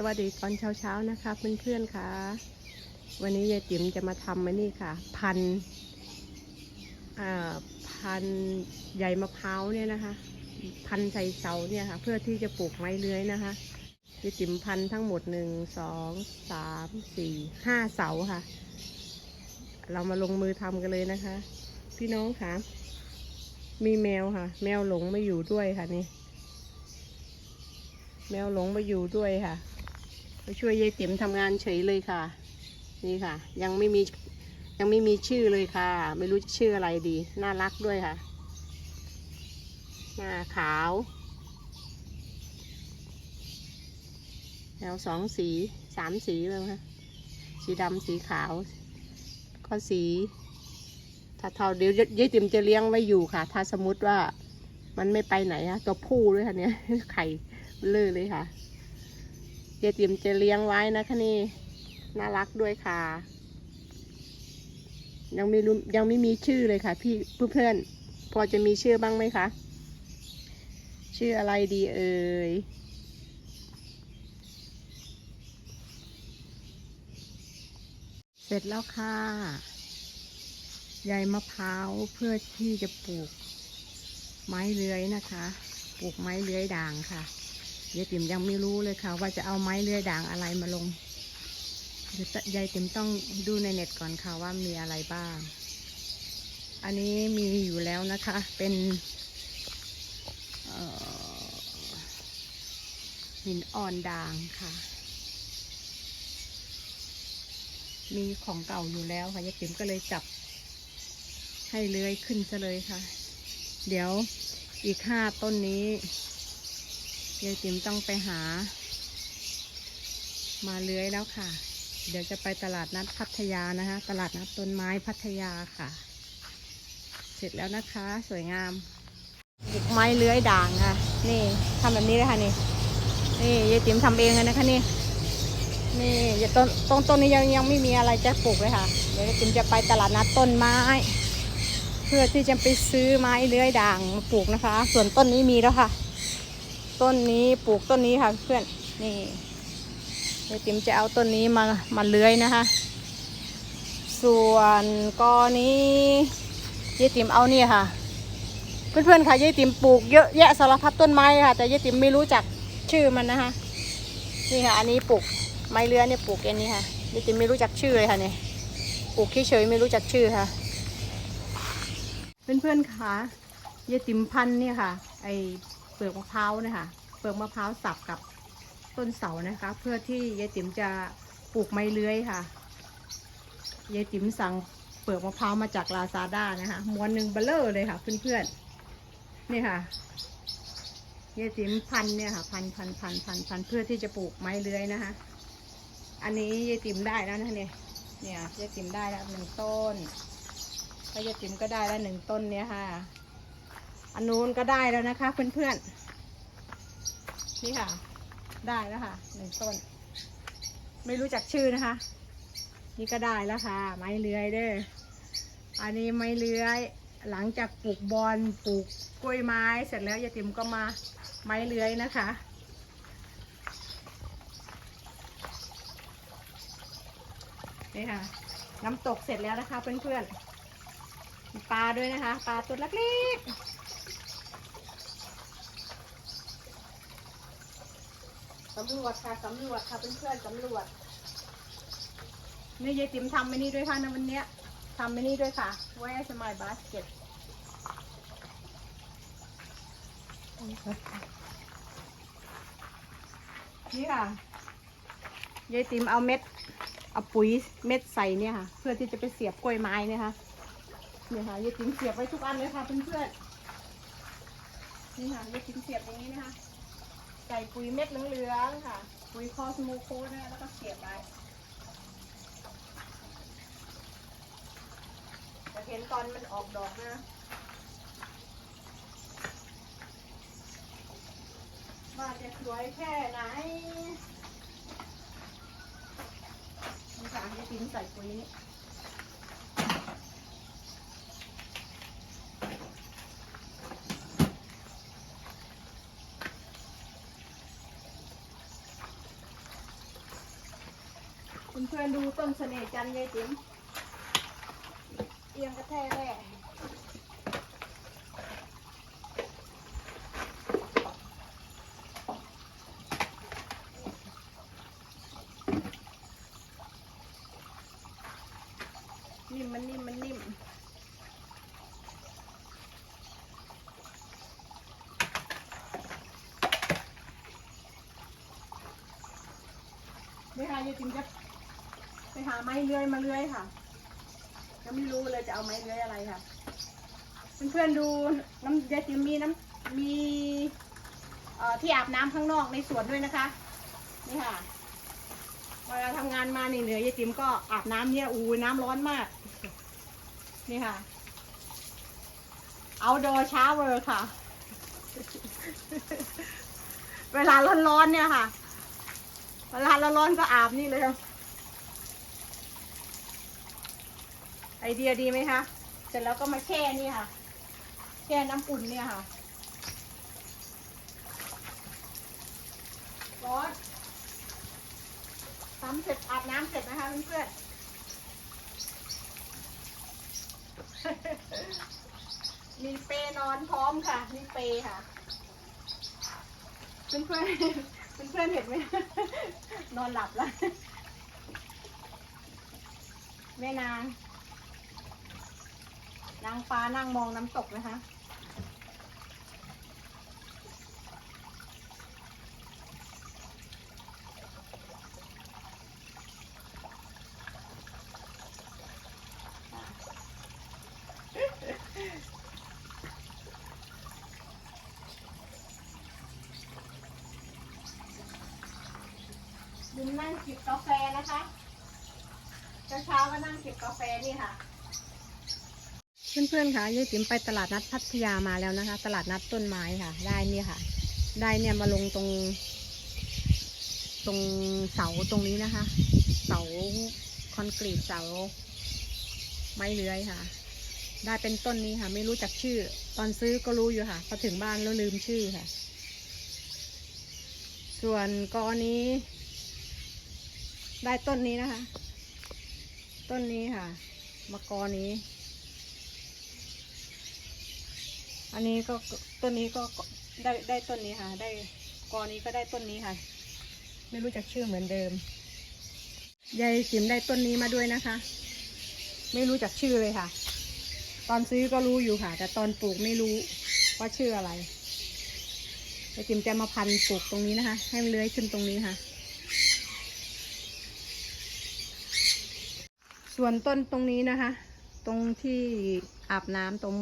สวัสดีตอนเช้าๆนะคะเพื่อนๆค่ะ วันนี้ยายติ๋มจะมาทำมานี่ค่ะ พันอ่าพันธุ์ใยมะพร้าวเนี่ยนะคะ พันใส่เสาเนี่ยค่ะ เพื่อที่จะปลูกไม้เลื้อยนะคะยายติ๋มพันทั้งหมดหนึ่งสองสามสี่ห้าเสาค่ะ เรามาลงมือทำกันเลยนะคะ พี่น้องค่ะ มีแมวค่ะ แมวหลงมาอยู่ด้วยค่ะนี่แมวหลงมาอยู่ด้วยค่ะ มาช่วยยายติ๋มทำงานเฉยเลยค่ะ นี่ค่ะ ยังไม่มียังไม่มีชื่อเลยค่ะ ไม่รู้จะชื่ออะไรดี น่ารักด้วยค่ะ หน้าขาวแมวสองสีสามสีเลยค่ะ สีดำสีขาว ก็สีถ้าเท่าเดี๋ยวยายติ๋มจะเลี้ยงไว้อยู่ค่ะ ถ้าสมมติว่ามันไม่ไปไหนอะตัวผู้ด้วยค่ะเนี่ยไข่เลือเลยค่ะ เจติมจะเลี้ยงไว้นะคะนี่น่ารักด้วยค่ะ ยังไม่รู้ยังไม่มีชื่อเลยค่ะ พี่เพื่อนพอจะมีชื่อบ้างไหมคะ ชื่ออะไรดีเอ่ยเสร็จแล้วค่ะใยมะพร้าวเพื่อที่จะปลูกไม้เลื้อยนะคะ ปลูกไม้เลื้อยด่างค่ะ ยายติ๋มยังไม่รู้เลยค่ะ ว่าจะเอาไม้เลื้อยด่างอะไรมาลงยายติ๋มต้องดูในเน็ตก่อนค่ะว่ามีอะไรบ้าง อันนี้มีอยู่แล้วนะคะ เป็นหินอ่อนด่างค่ะ มีของเก่าอยู่แล้วค่ะยายติ๋มก็เลยจับ ให้เลื้อยขึ้นซะเลยค่ะ เดี๋ยวอีกห้าต้นนี้ ยายติ๋มต้องไปหา มาเลื้อยแล้วค่ะ เดี๋ยวจะไปตลาดนัดพัทยานะคะ ตลาดนัดต้นไม้พัทยาค่ะ เสร็จแล้วนะคะ สวยงามปลูกไม้เลื้อยด่างค่ะ นี่ทำแบบนี้เลยค่ะนี่ นี่ยายติ๋มทำเองเลยนะคะนี่นี่อย่าต้นต้นต้นนี้ยังยังไม่มีอะไรจะปลูกเลยค่ะ เดี๋ยวยายติ๋มจะไปตลาดนัดต้นไม้ เพื่อที่จะไปซื้อไม้เลื้อยด่างมาปลูกนะคะ ส่วนต้นนี้มีแล้วค่ะ ต้นนี้ปลูกต้นนี้ค่ะเพื่อนนี่เดี๋ยวติ๋มจะเอาต้นนี้มามาเลื้อยนะคะ ส่วนกอนี้ยายติ๋มเอาเนี่ยค่ะ เพื่อนๆค่ะยายติ๋มปลูกเยอะแยะสารพัดต้นไม้ค่ะ แต่ยายติ๋มไม่รู้จักชื่อมันนะคะนี่ค่ะ อันนี้ปลูกไม้เลื้อยเนี่ยปลูกเองนี่ค่ะยายติ๋มไม่รู้จักชื่อเลยค่ะเนี่ยปลูกเฉยๆไม่รู้จักชื่อค่ะ เพื่อนๆค่ะยายติ๋มพันธุ์เนี่ยค่ะ ไอ เปลือกมะพร้าวเนี่ยค่ะเปลือกมะพร้าวสับกับต้นเสานะคะ เพื่อที่ยายติ๋มจะปลูกไม้เลื้อยค่ะยายติ๋มสั่งเปลือกมะพร้าวมาจากลาซาด้านะคะม้วนหนึ่งเบลเลอร์เลยค่ะ เพื่อนๆนี่ค่ะยายติ๋มพันเนี่ยค่ะ พันพันพันพันพันเพื่อที่จะปลูกไม้เลื้อยนะคะ อันนี้ยายติ๋มได้แล้วนะเนี่ยเนี่ยยายติ๋มได้แล้วหนึ่งต้นก็ยายติ๋มก็ได้แล้วหนึ่งต้นเนี้ยค่ะ อันนู้นก็ได้แล้วนะคะเพื่อนๆนี่ค่ะ ได้แล้วค่ะหนึ่งต้น ไม่รู้จักชื่อนะคะ นี่ก็ได้แล้วค่ะ ไม้เลื้อยเด้ออันนี้ไม้เลื้อยหลังจากปลูกบอลปลูกกล้วยไม้เสร็จแล้วยายติ๋มก็มาไม้เลื้อยนะคะ นี่ค่ะ น้ำตกเสร็จแล้วนะคะเพื่อนๆปลาด้วยนะคะ ปลาตัวเล็กๆ สำรวจค่ะสำรวจค่ะเพื่อนๆสำรวจนี่ยายติ๋มทำไปนี่ด้วยค่ะในวันเนี้ยทำไปนี่ด้วยค่ะ Where's my basket นี่ค่ะยายติ๋มเอาเม็ดเอาปุ๋ยเม็ดใส่เนี่ยค่ะ เพื่อที่จะไปเสียบกล้วยไม้เนี่ยค่ะเนี่ยค่ะยายติ๋มเสียบไว้ทุกอันเลยค่ะเพื่อนๆนี่ค่ะยายติ๋มเสียบอย่างนี้นะคะ ใส่ปุ๋ยเม็ดเหลืองๆค่ะ ปุ๋ยคอสโมโคนะคะแล้วก็เสียบไว้จะเห็นตอนมันออกดอกนะว่าจะสวยแค่ไหนนี่ค่ะยายติ๋มใส่ปุ๋ยนี้ เพื่อนๆดูต้นเสน่ห์จันทร์ยายติ๋มเอียงกระแทกแร่นิ่มมันนิ่มมันนิ่มไม่ค่ะยายติ๋มจะ ไปหาไม้เลื้อยมาเลื้อยค่ะยังไม่รู้เลยจะเอาไม้เลื้อยอะไรค่ะเพื่อนๆดูน้ำยายติมมีน้ำมีที่อาบน้ำข้างนอกในสวนด้วยนะคะ นี่ค่ะเวลาทำงานมานี่เหนื่อยยายติ๋มก็อาบน้ำเนี่ยอูน้ำร้อนมาก นี่ค่ะ outdoor shower ค่ะ เวลาร้อนๆเนี่ยค่ะ เวลาร้อนๆก็อาบนี่เลยค่ะ ไอเดียดีไหมคะ เสร็จแล้วก็มาแช่นี่ค่ะ แช่น้ำอุ่นเนี่ยค่ะ ร้อนทำเสร็จอาบน้ำเสร็จนะคะเพื่อนๆ มีเปรย์นอนพร้อมค่ะ มีเปรย์ค่ะ เพื่อนเพื่อนเพื่อนเพื่อนๆ เห็นไหม นอนหลับแล้ว แม่นาง นางฟ้านั่งมองน้ำตกนะคะดิมนั่งจิบกาแฟนะคะ เช้าๆก็นั่งจิบกาแฟนี่ค่ะ เพื่อนๆค่ะยายติ๋มไปตลาดนัดพัทยามาแล้วนะคะ ตลาดนัดต้นไม้ค่ะ ได้เนี่ยค่ะ ได้เนี่ยมาลงตรง ตรงเสาตรงนี้นะคะ เสาคอนกรีตเสา ไม้เลื้อยค่ะ ได้เป็นต้นนี้ค่ะ ไม่รู้จักชื่อ ตอนซื้อก็รู้อยู่ค่ะพอถึงบ้านแล้วลืมชื่อค่ะ ส่วนกอนี้ ได้ต้นนี้นะคะ ต้นนี้ค่ะมะกอนี้ อันนี้ก็ต้นนี้ก็ได้ได้ต้นนี้ค่ะ ได้กอนี้ก็ได้ต้นนี้ค่ะ ไม่รู้จักชื่อเหมือนเดิมยายจิมได้ต้นนี้มาด้วยนะคะ ไม่รู้จักชื่อเลยค่ะ ตอนซื้อก็รู้อยู่ค่ะ แต่ตอนปลูกไม่รู้ว่าชื่ออะไรยายจิมจะมาพันปลูกตรงนี้นะคะ ให้มันเลื้อยขึ้นตรงนี้ค่ะ ส่วนต้นตรงนี้นะคะ ตรงที่อาบน้ำตรง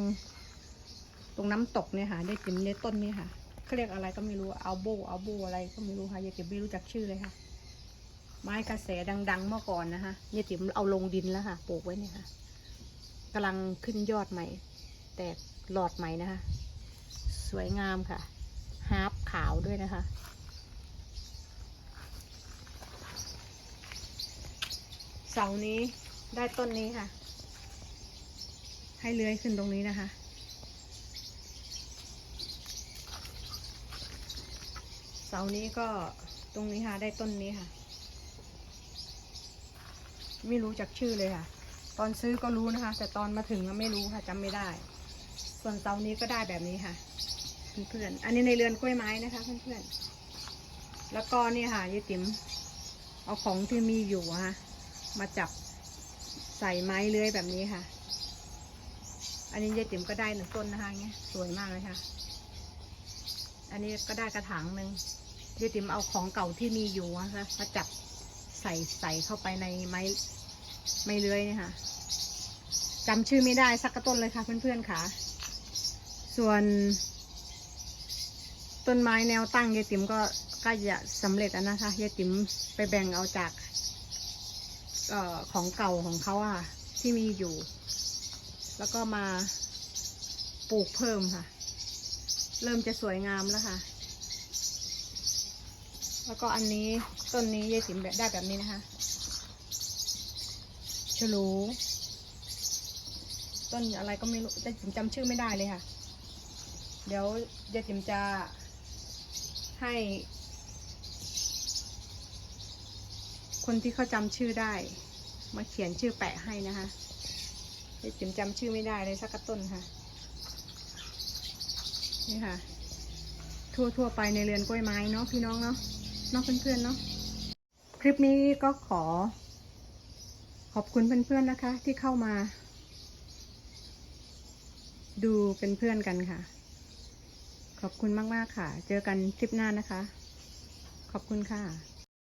ตรงน้ำตกเนี่ยค่ะได้จิมในต้นนี้ค่ะเขาเรียกอะไรก็ไม่รู้เอาโบเอาโบอะไรก็ไม่รู้ค่ะยายจิมไม่รู้จักชื่อเลยค่ะ ไม้กระแสดังๆเมื่อก่อนนะคะยายจิมเอาลงดินแล้วค่ะปลูกไว้เนี่ยค่ะกำลังขึ้นยอดใหม่ แตกหลอดใหม่นะคะ สวยงามค่ะฮาร์ปขาวด้วยนะคะเสานี้ได้ต้นนี้ค่ะ ให้เลื้อยขึ้นตรงนี้นะคะ เสานี้ก็ตรงนี้ค่ะ ได้ต้นนี้ค่ะ ไม่รู้จักชื่อเลยค่ะ ตอนซื้อก็รู้นะคะ แต่ตอนมาถึงก็ไม่รู้ค่ะจำไม่ได้ ส่วนเสานี้ก็ได้แบบนี้ค่ะเพื่อนๆอันนี้ในเรือนกล้วยไม้นะคะเพื่อนๆแล้วก็นี่ค่ะยายติ๋มเอาของที่มีอยู่อะค่ะมาจับใส่ไม้เลื้อยแบบนี้ค่ะ อันนี้ยายติ๋มก็ได้หนึ่งต้นนะคะเงี้ยสวยมากเลยค่ะ อันนี้ก็ได้กระถางหนึ่ง ยายติ๋มเอาของเก่าที่มีอยู่นะคะมาจับใส่ใส่เข้าไปในไม้ไม้เลื้อยนี่ค่ะจำชื่อไม่ได้สักกระต้นเลยค่ะเพื่อนๆค่ะ ส่วน ต้นไม้แนวตั้งยายติ๋มก็ใกล้จะสำเร็จแล้วนะคะยายติ๋มไปแบ่งเอาจากออของเก่าของเขาอะค่ะที่มีอยู่ แล้วก็มาปลูกเพิ่มค่ะ เริ่มจะสวยงามแล้วค่ะ แล้วก็อันนี้ต้นนี้ยายติ๋มแบบได้แบบนี้นะคะฉลูต้นอะไรก็ไม่รู้แต่จิ๋มจำชื่อไม่ได้เลยค่ะ เดี๋ยวยายจิ๋มจะให้ คนที่เขาจำชื่อได้ มาเขียนชื่อแปะให้นะคะเจ๊จิ๋มจำชื่อไม่ได้เลยสักะต้นค่ะ นี่ค่ะทั่วทั่วๆไปในเรือนกล้วยไม้เนาะพี่น้องเนาะ เนาะเพื่อนๆเนาะคลิปนี้ก็ขอ ขอบคุณเพื่อนๆนะคะ ที่เข้ามา ดูเป็นเพื่อนกันค่ะ ขอบคุณมากๆค่ะ เจอกันคลิปหน้านะคะ ขอบคุณค่ะ